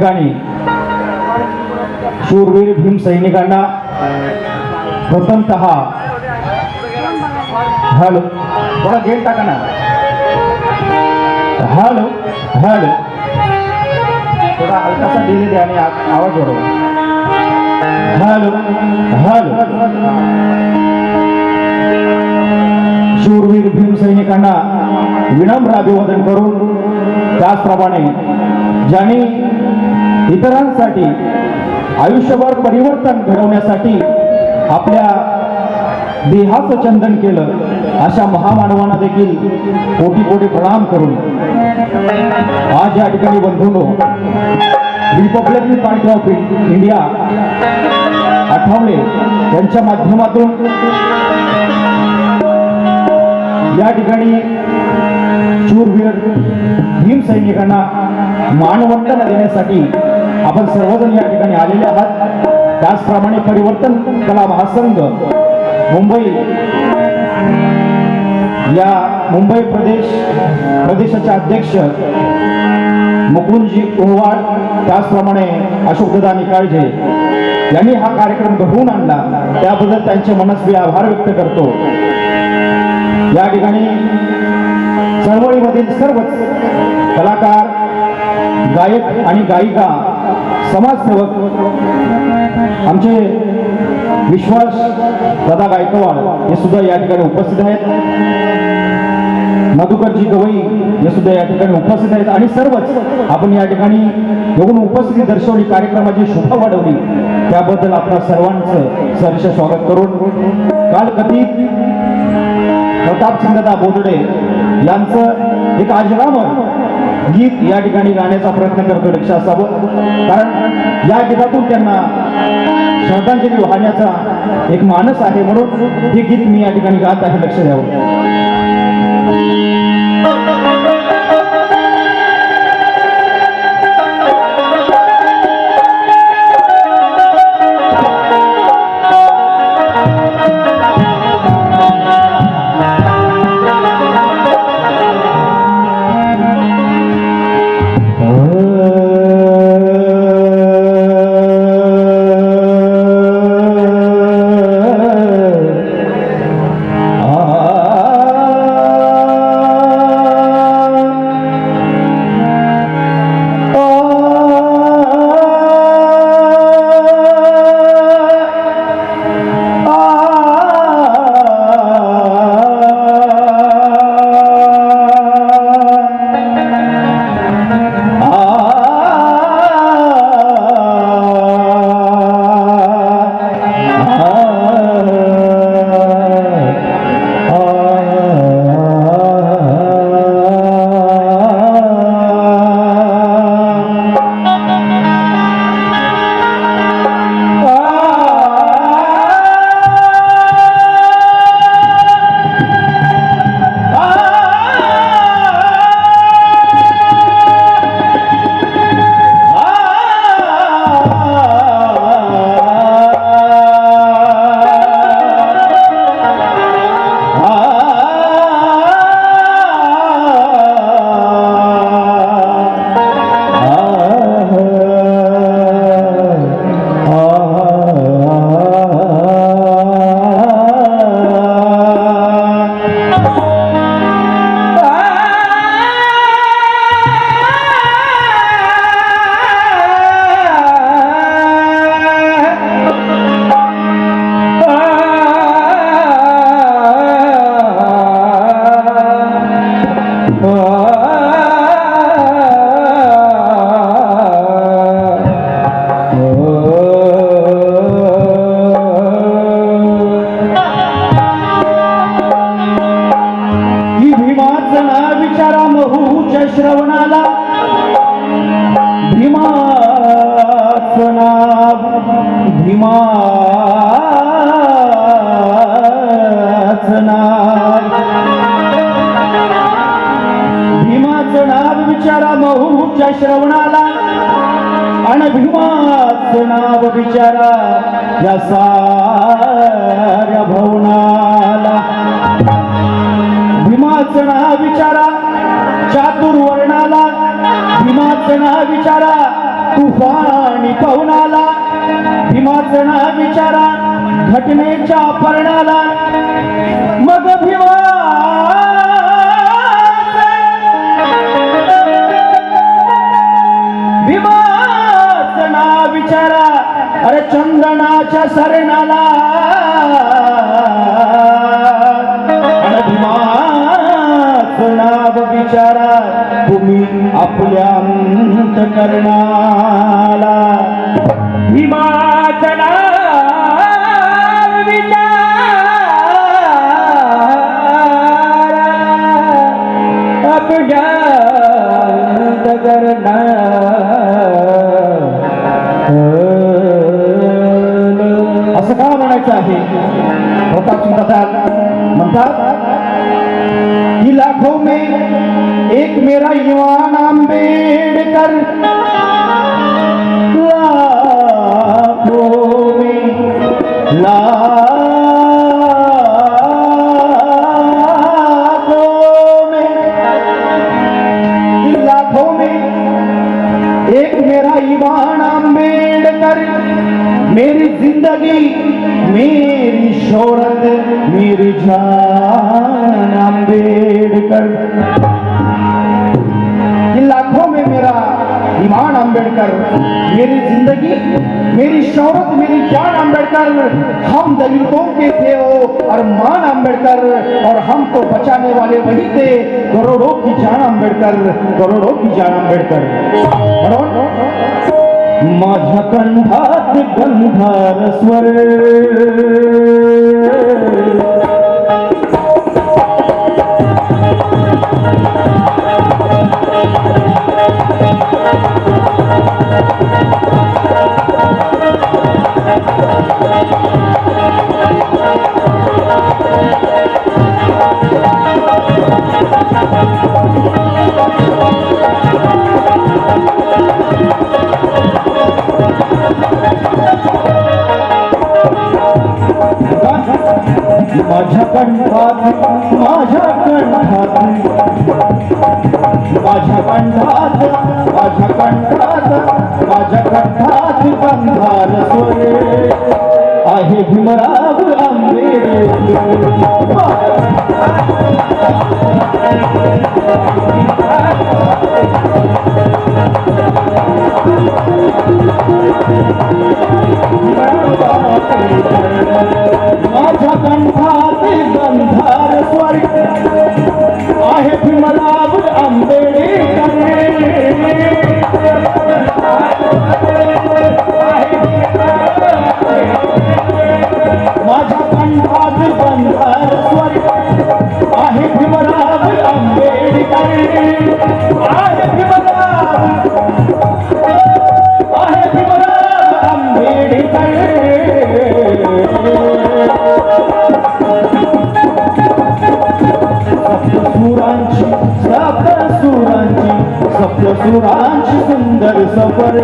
ठिकाणी शूरवीर भीम सैनिकांना प्रथमत हॅलो थोडा गेट टाका ना. Hello hello. थोडा हलकासा डिले द्या आणि आवाज वाढवा. Hello hello. शूरवीर भीम सैनिकांना विनम्र अभिवादन करून त्याचप्रमाणे ज्यांनी इतरांसाठी आयुष्यभर परिवर्तन घडवण्यासाठी आपल्या देहाचं चंदन केलं अशा महामानवांना देखील कोटी कोटी प्रणाम करून आज या ठिकाणी बंधूंनो Republican Party of India Athawale यांच्या माध्यमातून या ठिकाणी शूरवीर भीम सैनिकांना मानवंदना देण्यासाठी आपण सर्वजण या ठिकाणी आलेले आहात. त्याचप्रमाणे परिवर्तन कला महासंघ मुंबई या मुंबई प्रदेश प्रदेशाचे अध्यक्ष मुकुंदजी ओवाळ त्याचप्रमाणे अशोकदादा निकाळजे यांनी हा कार्यक्रम घडवून आणला. त्याबद्दल त्यांचे मनस्वी आभार व्यक्त करतो. या ठिकाणी चळवळीमधील सर्वच कलाकार गायक आणि गायिका समाजसेवक आमचे विश्वास दादा गायकवाड हे सुद्धा या ठिकाणी उपस्थित आहेत. मधुकरजी गवई हे सुद्धा या ठिकाणी उपस्थित आहेत. आणि सर्वच आपण या ठिकाणी येऊन उपस्थिती दर्शवली कार्यक्रमाची शोभा वाढवली. त्याबद्दल आपल्या सर्वांचं सहर्ष स्वागत करून काल कथित प्रताप सिंगदा बोदडे यांचं एक आजरामर गीत या ठिकाणी गाण्याचा प्रयत्न करतो रिक्षा असावं कारण या गीतातून त्यांना श्रद्धांजली वाहण्याचा एक मानस आहे म्हणून हे गीत मी या ठिकाणी गात आहे लक्ष द्यावं. या साऱ्या भवनाला. भीमाचं विचारा चातुर्वर्णाला भीमा भीमाचं विचारा तुफानी पवनाला. भीमाचं विचारा घटनेच्या पर्णाला. मग भीमा भीमाचं विचारा अरे चंदनाच्या सरणाला नाव विचारा. तुम्ही आपल्या अंत करणार का आहे. प्रतापसिंह दादा म्हणतात की लाखो मे एक मेरा युवान आंबेडकर मान अंबेडकर हम दलितों के थे हो और मान अंबेडकर, और हम तो बचाने वाले वही थे करोड़ों की जान अंबेडकर करोड़ों की जान अंबेडकर गंधार स्वर सप्तसुरांची सुंदर सफर.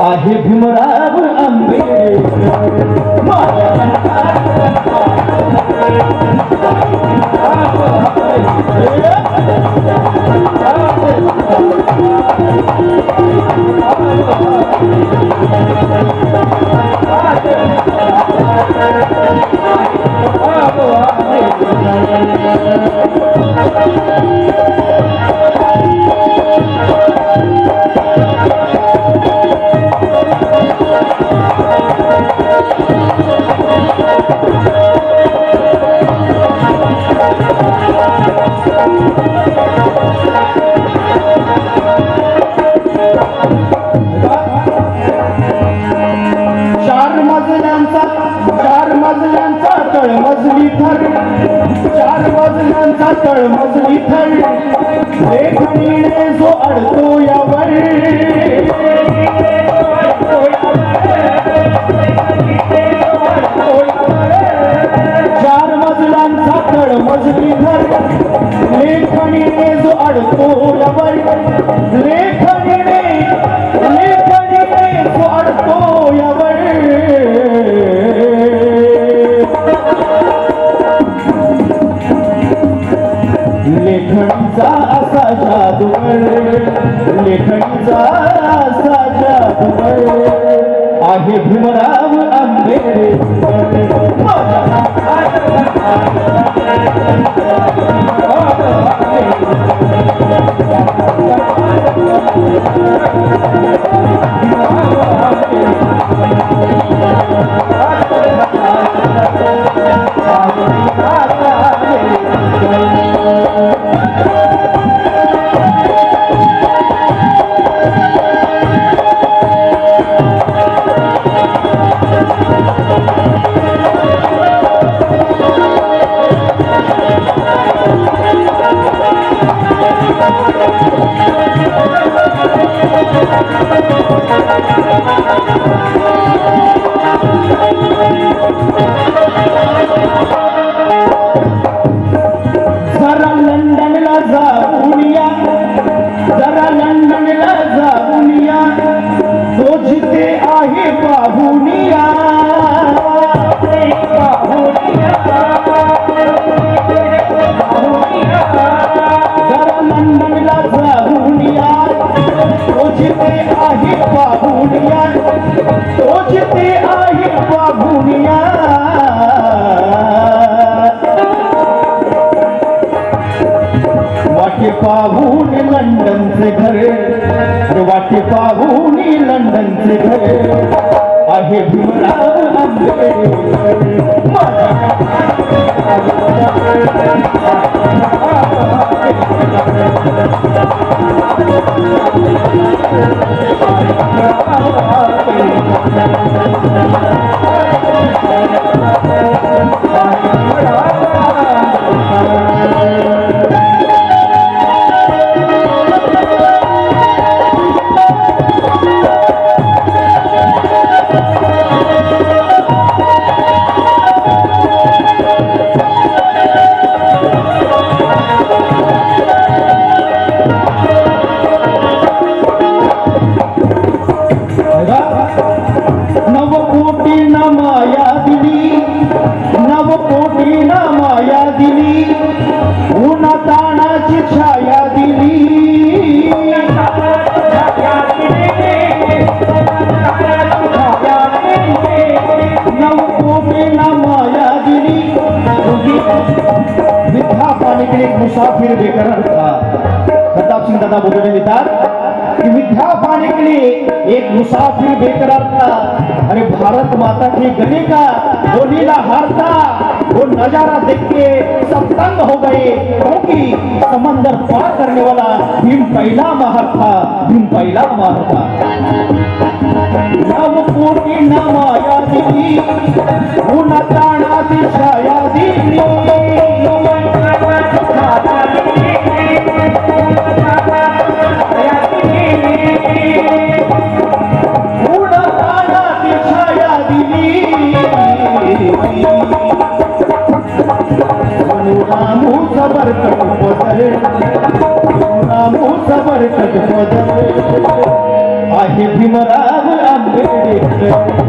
आहे भीमराव आंबेडकर سان تڙ ما سوي ٿاڙي ۽ هنين ۾ جو اڙتو लेखणीचा आहे भीमराव आंबेरे मुसाफिर बेकरार था। अरे भारत माता के गले का वो नीला हार था, वो नज़ारा देख के सब तंग हो गए। क्योंकि समंदर पार करने वाला भीम पहला महार था, भीम पहला महार था नव कोटी न माया दिली उन ताणाची छाया नामू सबरकट पदर नामू सबरकट पदर आहे भीमराव आंबेडकर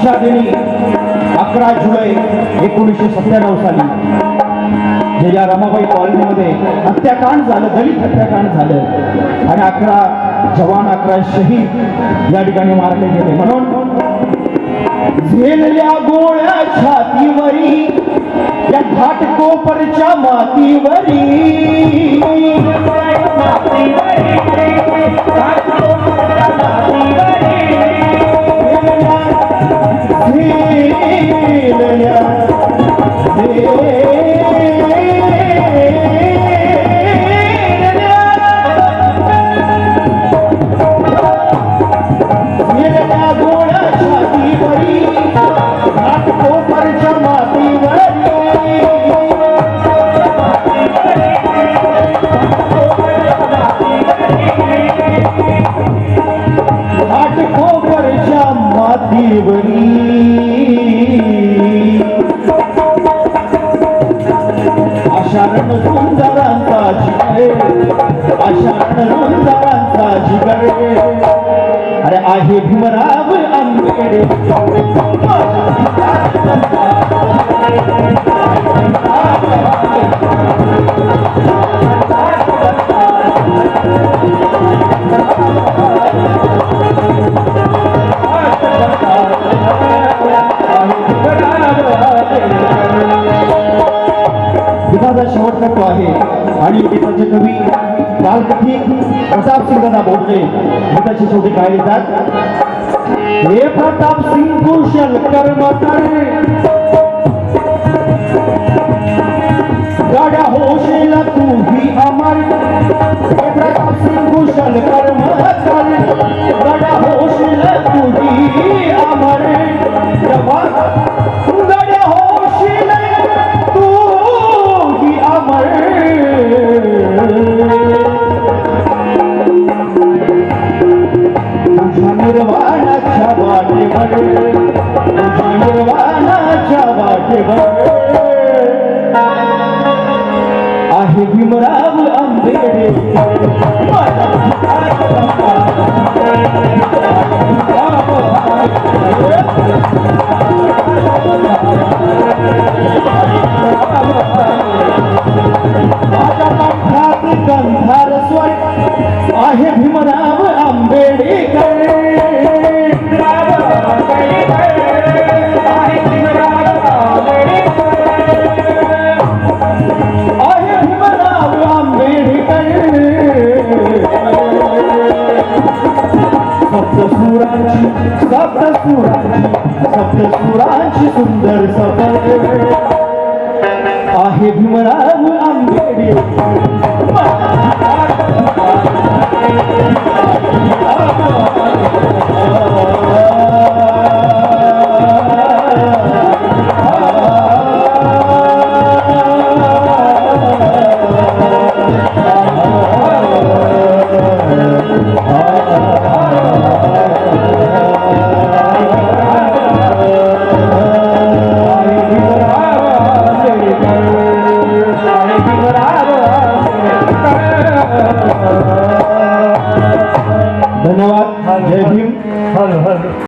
आजच्या दिनी अकरा जुलै एकोणीसशे सत्त्याण्णव साली जे या रमाबाई कॉलनीमध्ये हत्याकांड झालं दलित हत्याकांड झालं आणि अकरा जवान अकरा शहीद या ठिकाणी मारले गेले. म्हणून झेलल्या गोळ्या छातीवरी या घाटकोपरच्या मातीवरी. गोळ्या शेवटचा आहे. आणि गीताचे कवी कालकथित प्रताप सिंग दादा बोलले गीताचे शेवटी काय येतात हे प्रताप सिंग कुशल कर्मचारी गाड्या होशील तू ही अमर हे प्रताप सिंग कुशल कर्मचारी माझ्या कंठात